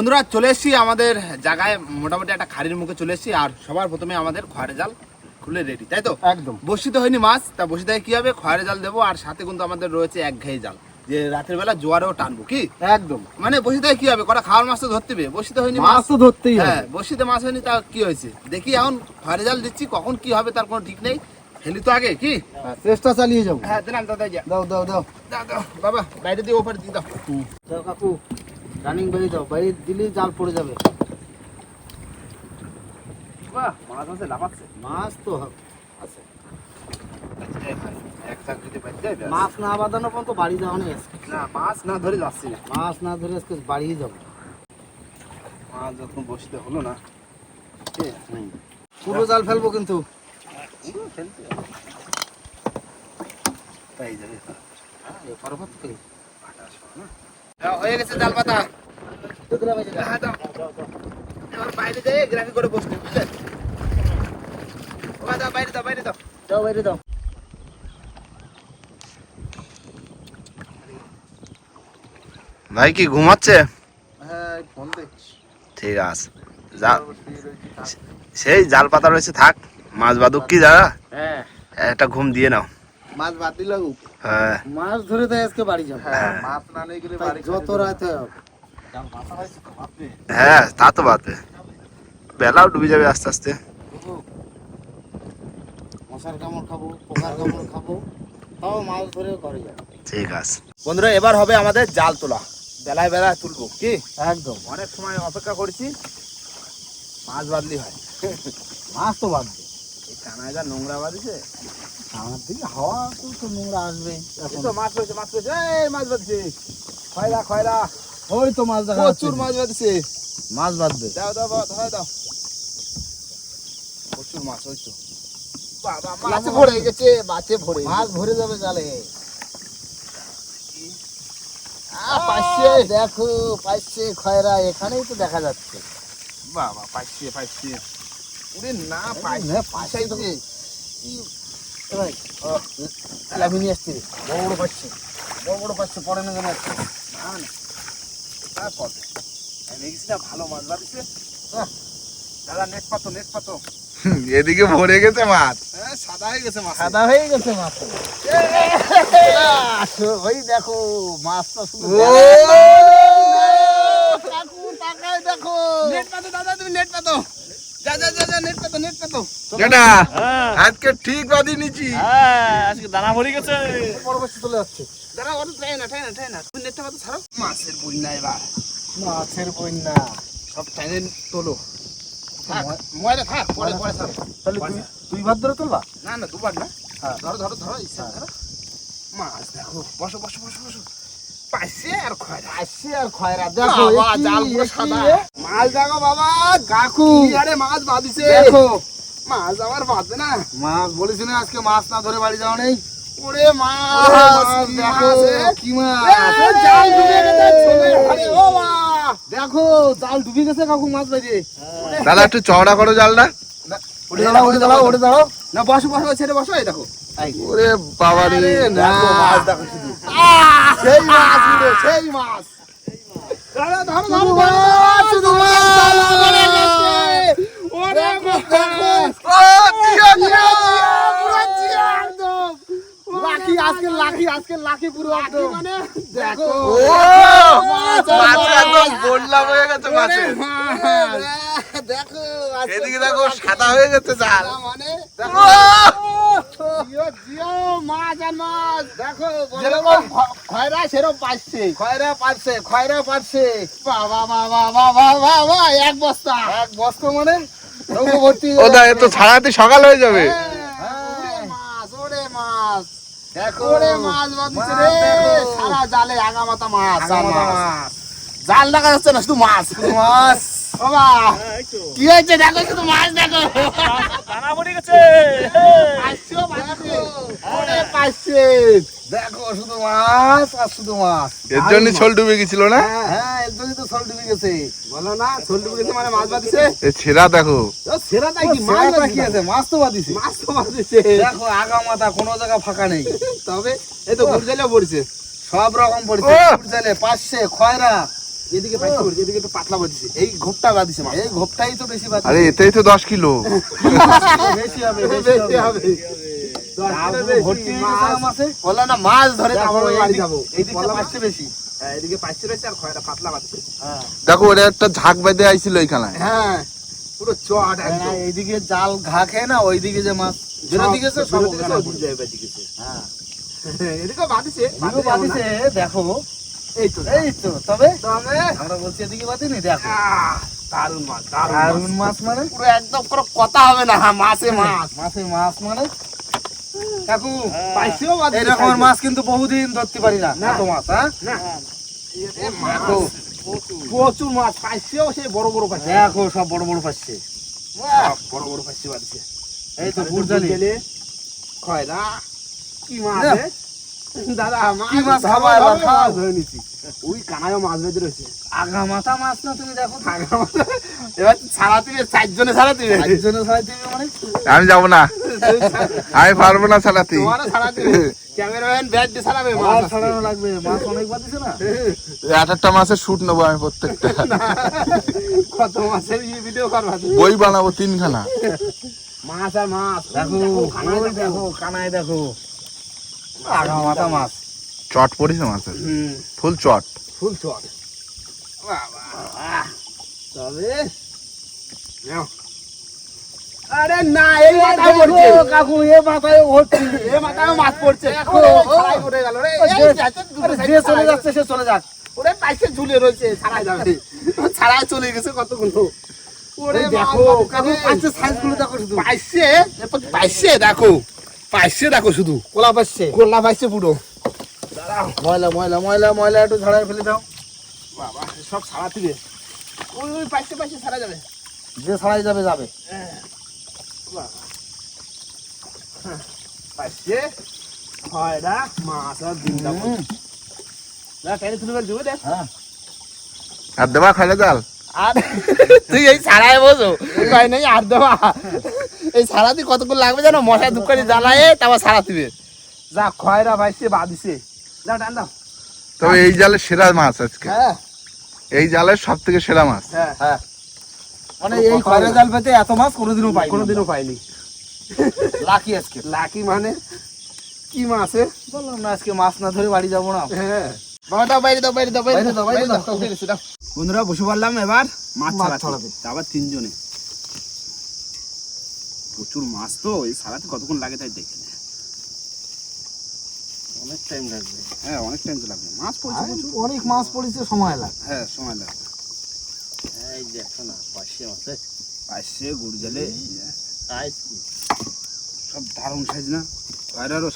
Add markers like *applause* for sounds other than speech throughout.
বন্ধুরা চলে এসেছি আমাদের জায়গায়। মোটামুটি একটা খাড়ির মুখে চলে এসেছি আর সবার প্রথমে আমাদের খয়ের জাল খুলে রেডি তাই তো? একদম। বসিতে হয়নি মাছ তা বসিতে কি হবে? খয়ের জাল দেবো আর সাথে কিন্তু আমাদের রয়েছে এক ঘাই জাল যে রাতের বেলা জোয়ারেও টানবো কি? একদম। মানে বসিতে কি হবে? কটা খাওয়ার মাছ তো ধরতে হবে বসিতে হয়নি মাছ? তো ধরতেই হ্যাঁ বসিতে মাছ হয়নি তা কি হয়েছে? দেখি এখন খয়ের জাল দিচ্ছি কখন কি হবে তার কোনো ঠিক নেই। ফেলি তো আগে কি? হ্যাঁ, চেষ্টা চালিয়ে যাব। হ্যাঁ দিলাম দাদা দাও দাও। দাও দাও, দাও, বাবা বাইরে দিয়ে ওপারে দিয়ে দাও। দাও কাকু। রানিং বাড়ি দাও বাড়ি দিলেই জাল পড়ে যাবে। বাহ মাছ আছে লাফাচ্ছে। মাছ তো আছে। মাছ না বাঁধানো পর্যন্ত বাড়ি যাওয়া নেই না মাছ না ধরে যাচ্ছি না। মাছ না ধরে আজকে বাড়িয়ে যাব। মাছ যখন বসতে হলো না পুরো জাল ফেলব কিন্তু। তাই যাবে। দাও, হয়ে গেছে জাল পাতা। দুধরা বেজে দাও। হ্যাঁ, দাও। এবার বাইরে যাই গ্রাফি করে বসতে বুঝলে? বাইরে দাও বাইরে দাও। দাও বাইরে দাও। ভাই কি ঘুমাচ্ছে? হ্যাঁ ঠিক আছে। সেই জাল পাতা রয়েছে থাক। মাছ বাদুক কি দাদা? হ্যাঁ একটা ঘুম দিয়ে নাও। মাছ বাদ দিলে হ্যাঁ। মাছ ধরে তাই আজকে বাড়ি যাব। হ্যাঁ। মাছ না নিয়ে গেলে বাড়ি যত রাতে হ্যাঁ তা তো বাদবে বেলাও ডুবে যাবে আস্তে আস্তে। মশার কামড় খাব পোকার কামড় খাব তাও মাছ ধরে ঘরে যাব। ঠিক আছে। বন্ধুরা এবার হবে আমাদের জাল তোলা। বেলায় বেলায় তুলবো কি? একদম। অনেক সময় অপেক্ষা করছি মাছ বাদলি হয়। মাছ তো বাঁধবে এই কানায় যা নোংরা আমার দিকে হাওয়া তো তো নোংরা আসবে। তো মাছ পেয়েছে মাছ পেয়েছে এই মাছ খয়রা খয়রা। ওই তো মাছ দেখা প্রচুর মাছ মাছ বাঁধবে। দাও দাও ধরে দাও প্রচুর মাছ ওই তো। বাবা মাছ ভরে গেছে মাছে ভরে। মাছ ভরে যাবে জালে পাইছে দেখো পাইছে খয়রা এখানেই তো দেখা যাচ্ছে। বাবা পাইছে পাইছে। ওরে না পাইছে। পাইছে পাইছে তো পাইছে ভাই আমি নিয়ে আসছি। বড় বড় পাইছে বড় বড় পাচ্ছে পরে না জানো একটা। না না। তা কবে দেখছি না ভালো মাছ বাদিছে দাদা নেট পাতো নেট পাতো। এদিকে ভরে গেছে মাছ। হ্যাঁ সাদা হয়ে গেছে মাছ। সাদা হয়ে গেছে মাছ। ওই দেখো মাছটা শুধু ও! কাকু দেখো নেট পাতো দাদা তুমি নেট পাতো। যা যা যা যা নেট পাতো নেট পাতো কেটা আজকে ঠিক বাদি নিচি আজকে দানা ভরে গেছে। পরবর্তী চলে যাচ্ছে। দাদা ওটা ঠাই না ঠাই না ঠাই না। তুমি নেটটা পাতো ছাড়ো। মাছের বন্যা এবার। মাছের বন্যা। সব টাইনে তোলো। থাক। ময়রা থাক পরে পরে ছাড়ো তাহলে তুই তুই ভাত ধরে তুলবা? না না দুবার না। হ্যাঁ। ধরো ধরো ধরো ইচ্ছা ধরো। মাছ দেখো। বসো বসো বসো বসো। পাইছে আর খয়রা। আসছে আর খয়রা। দেখো জাল পুরো সাদা। মাছ দেখো বাবা কাকু। আরে মাছ বাঁধিছে। দেখো। মাছ আবার বাঁধবে না? মাছ বলেছি না আজকে মাছ না ধরে বাড়ি যাওয়া নেই। ওরে মাছ মাছ দেখো কি মাছ? জাল ডুবে গেছে, আরে ও দেখো জাল ডুবে গেছে কাকু মাছ বাইরে দাদা একটু চওড়া করো জালটা। উঠে দাঁড়াও উঠে দাঁড়াও উঠে দাঁড়াও। না বসো বসো ছেড়ে বসো এই দেখো। ওরে বাবা রে না মাছ দেখো শুধু সেই মাছ সেই মাছ ধরো, ধরো, ধরো, শুধু ধরো, মাছ, শুধু ধরো, মাছ। জাল পড়ে গেছে। ওরে বাবা। ও, জিয়া, জিয়া। পুরো জিয়া একদম। লাকি আজকে লাকি পুরো একদম। মানে দেখো। ও মাছ একদম গোল্লা হয়ে গেছে মাছের দেখো এদিকে দেখো সাদা হয়ে গেছে জাল। মানে মাছ মাছ। এক বস্তা। এক বস্তা মানে সকাল হয়ে যাবে ওরে মাছ ওরে মাছ দেখো ওরে মাছ বাঁধিছে মাছ রে দেখো। সারা জালে মাছ। মাছ। জাল দেখা যাচ্ছে না শুধু মাছ মাছ বাবা কি হয়েছে? দেখো শুধু মাছ দেখো। দানা ভরে গেছে পাঁচশো পাঁচশো দেখো শুধু মাছ আর শুধু মাছ। এর জন্য ছোল ডুবে গেছিল না? হ্যাঁ হ্যাঁ এর জন্যই তো সল ডুবে গেছে। বলো না ছোল ডুবে গেছে মানে মাছ এ দেখো। ও, তাই কি? মাছ মাছটা আছে? মাছ তো বাদিছে মাছ তো বাঁধিছে। দেখো আগা মাথা কোনো জায়গা ফাঁকা নেই। তবে এই তো পড়ছে। সব রকম পড়ছে! ফুটজালে পাশে খয়রা। এদিকে পাইছি বলছি, এদিকে একটু পাতলা বাঁধিছে এই ঘোপটা বাঁধিছে মাছ এই ঘোপটাই তো বেশি আরে এতেই তো দশ কিলো। *laughs* বেশি হবে বেশি হবে। হয়ে দেখো, হ্যাঁ, হ্যাঁ। দেখো ওটা একটা ঝাঁক বেঁধে আইছিল এইখানে হ্যাঁ পুরো চট এইদিকে জাল ঘা খেয়ে না ওইদিকে যে মাছ বেরো দিকে সব দিকে সব এদিকে হ্যাঁ। *laughs* বাঁধিছে দেখো। এই তো এই তো তবে? তবে? আমরা বলছি এদিকে বাঁধিনি দেখো। আহ, মাছ দারুণ দারুণ মাছ মানে? পুরো একদম কোনো কথা হবে না হ্যাঁ, মাছে মাছ। মাছে মাছ মানে? কাকু পাইছেও বাঁধিছে মাছ কিন্তু বহুদিন ধরতে পারি না। এত মাছ হ্যাঁ? প্রচুর মাছ পাইছেও সে বড় বড় পাইছে। দেখো সব বড় বড় বাহ, বড় বড় পাইছে বাড়িছে এই তো গেলে খয়রা কি মাছ? দাদা মাছ ধরো, খাব ধরো, এবার, খাও। মাছ ধরে নিছি। ওই কানায়ও মাছ বেঁধে রয়েছে। আগা মাথা মাছ না তুমি দেখো? আগা মাছ। এবার ছাড়া দিবে চারজনে ছাড়া দিবে। একজনের ছয় দিবে মানে? আমি যাব না। আমি পারব না ছাড়াতে। তোমারও ছাড়া দিবে। ক্যামেরাম্যান ব্যাট দিয়ে ছাড়াবে মাছ মাছ ছাড়ানো লাগবে। মাছ অনেক বাদিছে না? এক একটা মাছের শুট নেব আমি প্রত্যেকটা। কত মাছের ভিডিও করবা বই বানাবো তিনখানা। মাছ আর মাছ। দেখো কানায় দেখো। কানায় দেখো। আগা মাথা মাছ। চট পড়িছে মাছের? ফুল চট? ফুল চট। তবে আরে না এই মাথায় পড়ছে কাকু এ মাথায় ভর্তি এই মাথায় মাছ পড়ছে। ছাড়াই পড়ে গেল রে। যে- যাচ্ছে, দুটো আরে side যে চলে যাচ্ছে সে চলে যাক। ওরে পাইছে ঝুলে রয়েছে ছাড়াই যাবে। ছাড়াই চলে গেছে কতগুলো ওরে ওরে দেখো কাকু পাঁচে সাইজগুলো দেখো শুধু। পাইছে এরপর পাইছে দেখো। পাইছে দেখো শুধু। কোলা পাইছে? গোল্লা পাইছে পুরো। ময়লা ময়লা ময়লা ময়লা একটু ঝাড়াই ফেলে দাও। বাবা সব ছাড়া দিবে ওই ওই পাইছে পাইছে ছাড়া যাবে। যে ছাড়াই যাবে যাবে। বাবা। হ্যাঁ, পাইছে। হয়রা মাছ আর দিন হুম, না টেনে তুলে ফেলছি বুঝলে হ্যাঁ। আর দেবা খাইলে জাল? আর তুই এই কয় নাই আর দেওয়া এই দিয়ে কতক্ষণ লাগবে জানো? মশা জ্বালায় তারপর ছাড়া দিবে। যা খয়রা ভাইছে বাদিছে যা টান দাও। তবে এই জালের সেরা মাছ আজকে। হ্যাঁ। এই জালের সব থেকে সেরা মাছ। হ্যাঁ হ্যাঁ। মানে এই খয়রা জাল পেতে এত মাছ কোনোদিনও পাই কোনোদিনও পাইনি। লাকি আজকে। লাকি মানে? কি মাছে বললাম না আজকে মাছ না ধরে বাড়ি যাব না। হ্যাঁ। বাবা দাও বাইরে দাও বাইরে দাও বাইরে বাইরে দাও দাও, বাইরে বাইরে দাও। দাও। উঠে গেছে, দাও। বন্ধুরা বসে এবার মাছ ছাড়াতে। আবার তিনজনে। প্রচুর মাছ তো এই ছাড়াতে কতক্ষণ লাগে তাই দেখে। অনেক টাইম লাগবে। হ্যাঁ অনেক টাইম তো লাগবে। মাছ পড়ছে অনেক মাছ পড়েছে সময় লাগে হ্যাঁ সময় লাগবে। এই দেখো না পাশে গুড় জালে সাইজ সব দারুণ সাইজ না?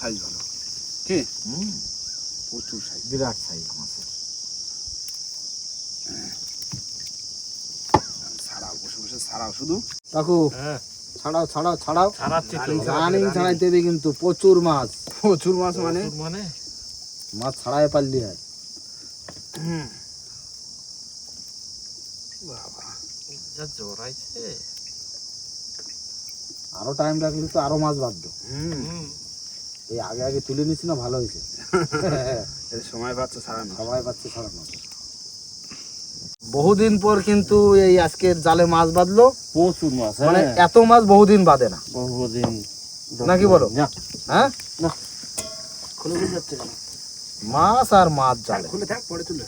সাইজ ভালো। কি? হুম। প্রচুর সাইজ বিরাট সাইজ মাছের ছাড়াও বসে বসে ছাড়াও শুধু? কাকু হ্যাঁ। ছাড়াও ছাড়াও ছাড়াও। ছাড়াচ্ছি রানিং ছাড়াইতে হবে কিন্তু প্রচুর মাছ। প্রচুর মাছ মানে? মানে? মাছ ছাড়াই পারলি হয়। জোরাইছে আরও টাইম রাখলে তো আরও মাছ বাঁধতো হুম। হুম। এই আগে আগে তুলে নিছি না ভালো হয়েছে। সময় পাচ্ছে ছাড়ানো। সবাই পাচ্ছে ছাড়ানো। বহুদিন পর কিন্তু এই আজকের জালে মাছ বাঁধলো। প্রচুর মাছ মানে হ্যাঁ। এত মাছ বহুদিন বাঁধে না। বহুদিন নাকি বলো? হ্যাঁ? খুলে মাছ আর মাছ জালে। খুলে থাক পরে তুলে।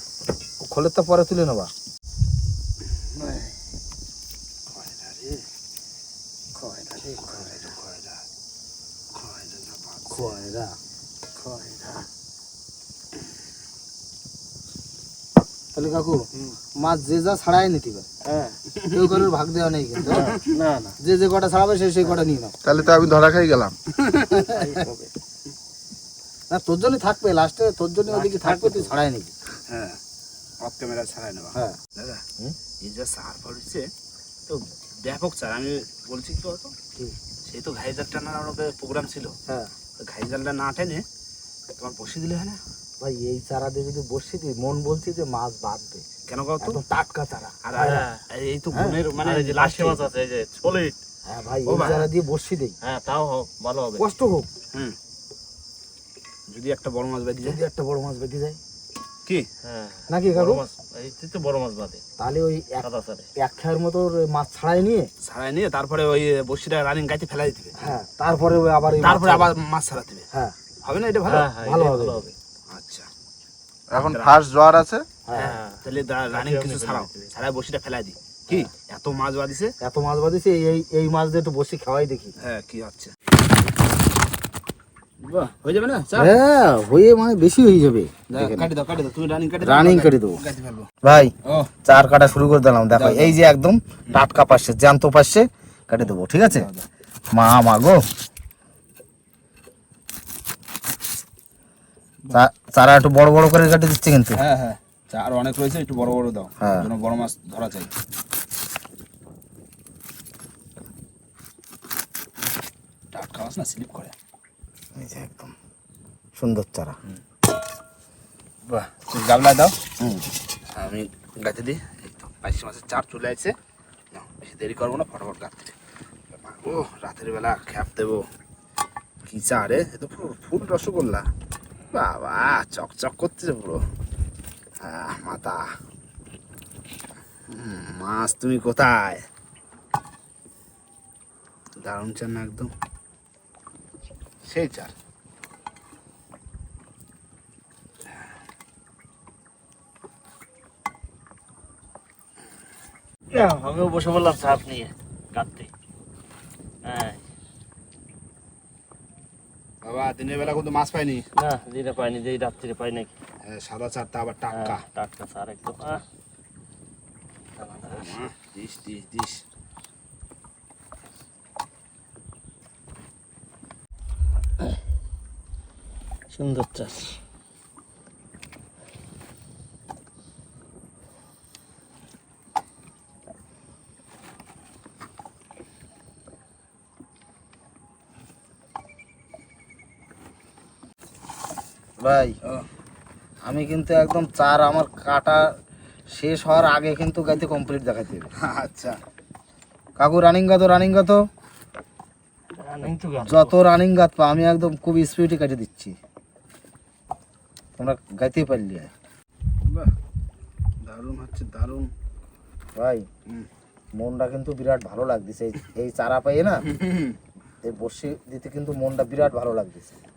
খোলের তো পরে তুলে নেবা খয়রা রে খয়রা রে খয়রা খয়রা খয়রা না বাপ খয়রা খয়রা কাকু মাছ যে যা ছাড়াই নিতে পারে। হ্যাঁ। কেউ কারোর ভাগ দেওয়া নেই কিন্তু। না না যে যে কটা ছাড়াবে সে সেই কটা নিয়ে নাও। তাহলে তো আমি ধরা খাই গেলাম। *laughs* না তোর জন্যই থাকবে লাস্টে তোর জন্য ওদিকে থাকবে তুই ছাড়াই নিবি। হ্যাঁ অফ ক্যামেরা ছাড়াই নেওয়া হ্যাঁ। দাদা এই যে সার পড়ছে তো ব্যাপক স্যার আমি বলছি কি বলতো? সেই তো ঘাই জাল টানার আমাদের প্রোগ্রাম ছিল। হ্যাঁ। তো না টেনে তোমার বসে দিলে হয় না? ভাই এই চারা দিয়ে যদি বসছি তুই মন বলছি যে মাছ বাঁধবে। কেন কত টাটকা চারা। আর হ্যাঁ। এই তো হ্যাঁ। মানে যে লাস্টে মাছ আছে এই যে সলিড হ্যাঁ ভাই এই চারা দিয়ে দেই। হ্যাঁ তাও হোক ভালো হবে। কষ্ট হোক। যদি একটা বড় মাছ বেঁধে যায়। যদি একটা বড় মাছ বেঁধে যায়। কি? হ্যাঁ। নাকি কাকু? মাছ এই তো বড় মাছ বাদে তাহলে ওই এক সাদা সারে এক খেয়ার মতো মাছ ছাড়াই নিয়ে। ছাড়াই নিয়ে তারপরে ওই বসিটা রানিং গাইতে ফেলাই দিবে। হ্যাঁ তারপরে আবার মাছ তারপরে আবার মাছ ছাড়া দিবে। হ্যাঁ। হবে না এটা ভালো? হ্যাঁ ভালো হবে। এখন ফার্স্ট জ্বর আছে। হ্যাঁ হ্যাঁ তাহলে রানিং কিছু ছাড়াও ছাড়াই বসিটা ফেলাই দি। কি? এত মাছ বাদিছে এত মাছ বাঁধিছে এই এই মাছ দিয়ে একটু বসে খাওয়াই দেখি। হ্যাঁ কি হচ্ছে। হয়ে যাবে না? হ্যাঁ হয়ে মানে বেশি হয়ে যাবে। কাটি দাও কাটি দাও তুমি রানিং কাটি রানিং কাটি ফেলব। ভাই চার কাটা শুরু করে দিলাম দেখো এই যে একদম টাটকা পাশে জ্যান্ত পাশে কেটে দেবো ঠিক আছে? মা মা গো চা- চারা একটু বড় বড় করে কেটে দিচ্ছে কিন্তু। হ্যাঁ হ্যাঁ। চার অনেক রয়েছে একটু বড় বড় দাও। হ্যাঁ। যেন বড় মাছ ধরা চাই টাটকা মাছ না স্লিপ করে। একদম সুন্দর চারা। বাহ তুমি গাবলায় দাও। হুম। আমি গাছে দিই। তো বাইশ মাসের চার চলে আছে। বেশি দেরি করব না ফটাফট গাছতে ও রাতের বেলা খ্যাপ দেবো। কি চা রে? এ তো ফুল রসগোল্লা। বাবা চকচক করতেছে পুরো। মাথা মাছ, তুমি কোথায়? দারুণ চার না একদম। সেই চার আমিও বসে বললাম চাপ নিয়ে কাটতে হ্যাঁ। বাবা দিনের বেলা কিন্তু মাছ পাইনি। না দিনে পাইনি যে রাত্রিরে পাই নাকি। হ্যাঁ, সাদা চারটা আবার টাটকা। হ্যাঁ, টাটকা চার একদম দিস দিস দিস সুন্দর চাষ। ভাই আমি কিন্তু একদম চার আমার কাটা শেষ হওয়ার আগে কিন্তু গাইতে কমপ্লিট দেখাতে হবে। আচ্ছা। কাকু রানিং গাত রানিং গাত। যত রানিং গাত পা আমি একদম খুব স্পিডে কেটে দিচ্ছি। তোমরা গাইতে পারলি। দারুণ হচ্ছে দারুণ। ভাই হুম। মনটা কিন্তু বিরাট ভালো লাগতেছে। এই- এই চারা পাইয়ে না এই বসি দিতে কিন্তু মনটা বিরাট ভালো লাগতেছে।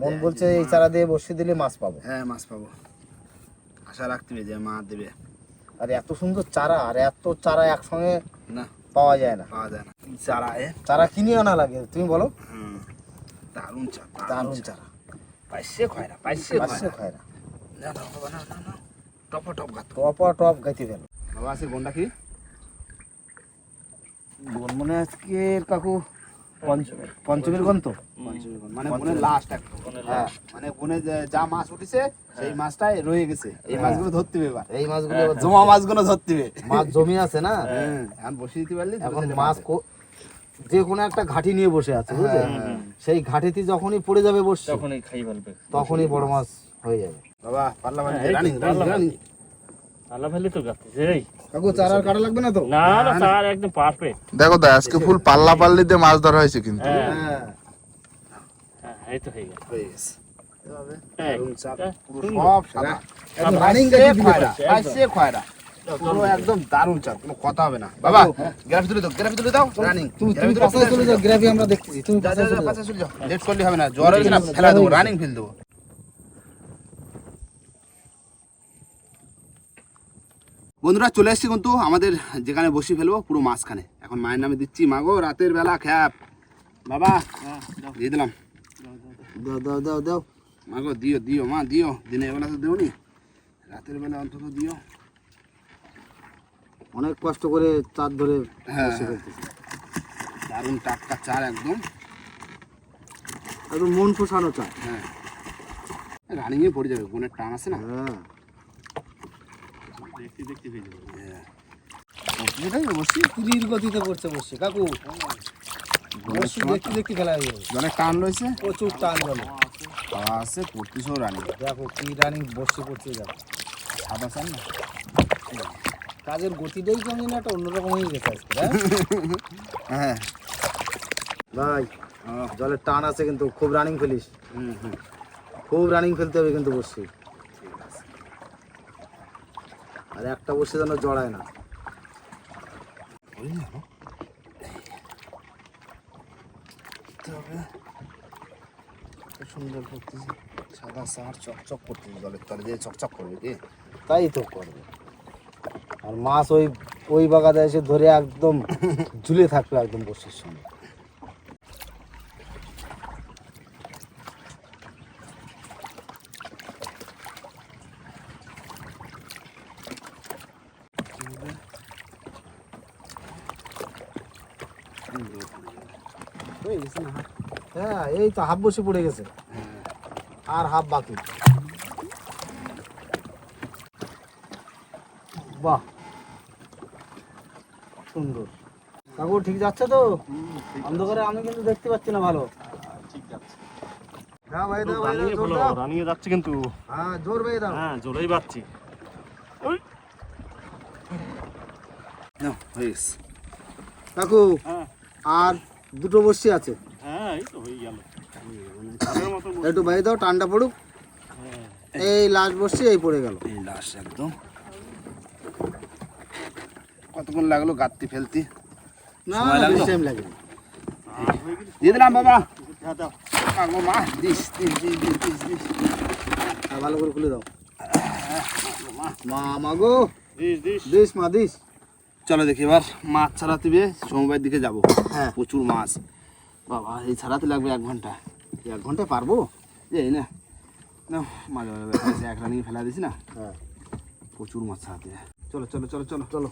মন বলছে এই চারা দিয়ে বসি দিলে মাছ পাবো। হ্যাঁ মাছ পাবো। আশা রাখতে হবে যে মা দেবে। আর এত সুন্দর চারা আর এত চারা একসঙ্গে না। পাওয়া যায় না। পাওয়া যায় না। চারা এ? চারা কিনে আনা লাগে তুমি বলো। হুম দারুণ চা দারুণ চারা। পাইছে খয়রা পাইছে পাঁচশো খয়রা। খায় না না না না। টপ টপ গাত টপা টপ গাইতে গেল বাবা আছে গন্ডা কি? বোন মনে আজকে কাকু। পঞ্চমীর গন্ত মানে গুণের লাস্ট একদম হ্যাঁ মানে গুণে যা মাছ উঠেছে সেই মাছটাই রয়ে গেছে। এই মাছগুলো ধরতে হবে এবার। এই মাছগুলো জমা মাছগুলো ধরতে হবে। মাছ জমি আছে না? হ্যাঁ। এখন বসিয়ে দিতে পারলি এখন মাছ যে কোনো একটা ঘাটি নিয়ে বসে আছে বুঝলে? সেই ঘাটিতে যখনই পড়ে যাবে বসছে তখনই খাই ফেলবে। তখনই বড় মাছ হয়ে যাবে। বাবা হ্যাঁ, তো, রানিং রানিং। আল্লাহ তো গাছ এই কাকু চার আর কাটা লাগবে না তো? না না তার একদম পারফেক্ট দেখো দা আজকে ফুল পাল্লা পাল্লি দিয়ে মাছ ধরা হয়েছে কিন্তু। হ্যাঁ। এই তো হয়ে হয়ে গেছে। একদম দারুণ চাপ কোনো কথা হবে না। বাবা গ্রাফি তুলে দাও গ্রাফি তুলে দাও। রানিং তুমি তুমি চলে যাও গ্রাফি আমরা দেখতেছি। তুমি যা পাশে যা চলে যাও। পাশে চলে যাও। লেট করলে হবে না জ্বর হয়েছে না ফেলা দেবো রানিং ফেল দেবো। বন্ধুরা চলে এসেছি কিন্তু আমাদের যেখানে বসি ফেলব পুরো মাঝখানে। এখন মায়ের নামে দিচ্ছি মাগো রাতের বেলা খ্যাপ। বাবা দিয়ে দিলাম। দাও দাও দাও দাও। মাগো দিও দিও মা দিও। দিনের বেলা তো দেওনি। রাতের বেলা অন্তত দিও। অনেক কষ্ট করে চার ধরে হ্যাঁ, হ্যাঁ। দারুণ টাটকা চার একদম। একদম মন পোষানো চার। হ্যাঁ। রানিংয়ে পড়ে যাবে বোনের টান আছে না? হ্যাঁ। দেখতে দেখতে হয়ে যাবে হ্যাঁ এটাই বসি তীর গতিতে পড়ছে বসে কাকু বসি দেখতে দেখতে খেলা হয়ে যাবে অনেক টান রয়েছে প্রচুর টান খাওয়া আছে পড়তেছেও রানিং দেখো কি রানিং বসে পড়ছে দেখো সাদা চান না কাজের গতিটাই কেমন যেন একটা অন্যরকম হয়ে গেছে আজকে হ্যাঁ? হ্যাঁ ভাই জলের টান আছে কিন্তু খুব রানিং ফেলিস হুম হুম খুব রানিং ফেলতে হবে কিন্তু বসছি আর একটা বসে যেন জড়ায় না। সুন্দর করতেছে। সাদা সার চকচক করতেছে জলের তলে দিয়ে চকচক করবে কি? তাই তো করবে। আর মাছ ওই ওই বাগাতে এসে ধরে একদম ঝুলে থাকবে একদম বসির সঙ্গে হয়ে গেছে না হ্যাঁ এই তো হাফ বসে পড়ে গেছে। আর হাফ বাকি। বাহ। সুন্দর। কাকু ঠিক যাচ্ছে তো? অন্ধকারে আমি কিন্তু দেখতে পাচ্ছি না ভালো। ঠিক রানিয়ে যাচ্ছে কিন্তু। হ্যাঁ জোর ভাই দাও। হ্যাঁ জোরেই পাচ্ছি হয়ে কাকু আর দুটো বসছি আছে। হ্যাঁ এই তো হয়ে গেল। বসে- একটু ভাই দাও ঠান্ডা পড়ুক। এই লাস্ট বসছি এই পড়ে গেল। এই লাশ একদম। কতক্ষণ লাগল গাত্তি ফেলতি? না সময় না লাগল? টাইম আর দিয়ে দিলাম বাবা। হ্যাঁ মা দিস দিস দিস দিস দিস দিস। হ্যাঁ, ভালো করে খুলে দাও। মা মাগো। দিস দিস। দিস মা দিস। চলো দেখি এবার মাছ ছাড়াতে হবে সমবায়ের দিকে যাব। হ্যাঁ। প্রচুর মাছ। বাবা এই ছাড়াতে লাগবে এক ঘণ্টা। এক ঘন্টায় পারব? এই না। না মাঝে মাঝে এক রানিং ফেলা দিছি না। হ্যাঁ। প্রচুর মাছ ছাড়াতে চলো চলো চলো চলো। চলো।